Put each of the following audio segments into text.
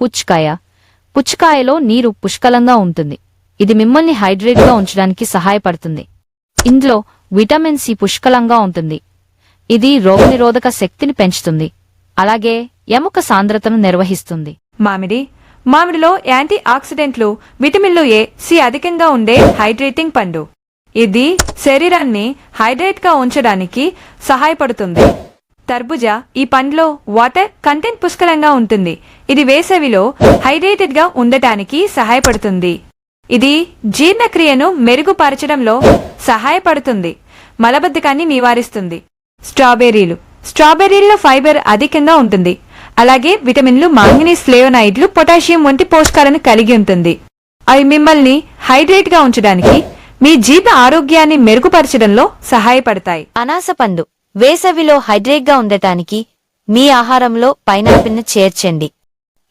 పుచ్చకాయ. పుచ్చకాయలో నీరు పుష్కలంగా ఉంటుంది. ఇది మిమ్మల్ని హైడ్రేట్గా ఉంచడానికి సహాయపడుతుంది. ఇందులో విటమిన్ సి పుష్కలంగా ఉంటుంది. ఇది రోగనిరోధక శక్తిని పెంచుతుంది. అలాగే ఎముక సాంద్రతను నిర్వహిస్తుంది. మామిడి. మామిడిలో యాంటీ ఆక్సిడెంట్లు విటమిన్లు ఏ సి అధికంగా ఉండే హైడ్రేటింగ్ పండు. ఇది శరీరాన్ని హైడ్రేట్గా ఉంచడానికి సహాయపడుతుంది. తర్బుజా ఈ పండ్లో వాటర్ కంటెంట్ పుష్కలంగా ఉంటుంది. ఇది వేసవిలో హైడ్రేటెడ్గా ఉండటానికి సహాయపడుతుంది. ఇది జీర్ణక్రియను మెరుగుపరచడంలో సహాయపడుతుంది. మలబద్ధకాన్ని నివారిస్తుంది. స్ట్రాబెర్రీలు. స్ట్రాబెర్రీల్లో ఫైబర్ అధికంగా ఉంటుంది. అలాగే విటమిన్లు మాంగనీస్ ఫ్లేవనాయిడ్లు పొటాషియం వంటి పోషకాలను కలిగి ఉంటుంది. అవి మిమ్మల్ని హైడ్రేట్గా ఉంచడానికి మీ జీర్ణ ఆరోగ్యాన్ని మెరుగుపరచడంలో సహాయపడతాయి. అనాస పండు. వేసవిలో హైడ్రేట్గా ఉండటానికి మీ ఆహారంలో పైనాపిల్ని చేర్చండి.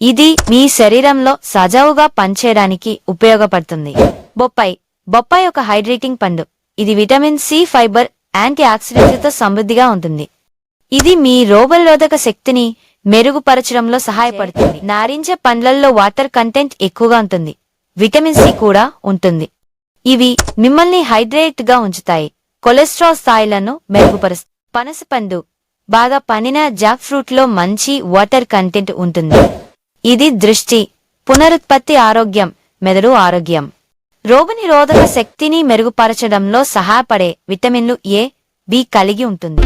ఇది మీ శరీరంలో సజావుగా పనిచేయడానికి ఉపయోగపడుతుంది. బొప్పాయి. బొప్పాయి ఒక హైడ్రేటింగ్ పండు. ఇది విటమిన్ సి ఫైబర్ యాంటీ ఆక్సిడెంట్లతో సమృద్ధిగా ఉంటుంది. ఇది మీ రోగనిరోధక శక్తిని మెరుగుపరచడంలో సహాయపడుతుంది. నారింజ పండ్లల్లో వాటర్ కంటెంట్ ఎక్కువగా ఉంటుంది. విటమిన్ సి కూడా ఉంటుంది. ఇవి మిమ్మల్ని హైడ్రేట్గా ఉంచుతాయి. కొలెస్ట్రాల్ స్థాయిలను మెరుగుపరుస్తాయి. పనసపండు బాగా పనిన జాక్ ఫ్రూట్లో మంచి వాటర్ కంటెంట్ ఉంటుంది. ఇది దృష్టి పునరుత్పత్తి ఆరోగ్యం మెదడు ఆరోగ్యం. రోగనిరోధక శక్తిని మెరుగుపరచడంలో సహాయపడే విటమిన్లు ఏ బి కలిగి ఉంటుంది.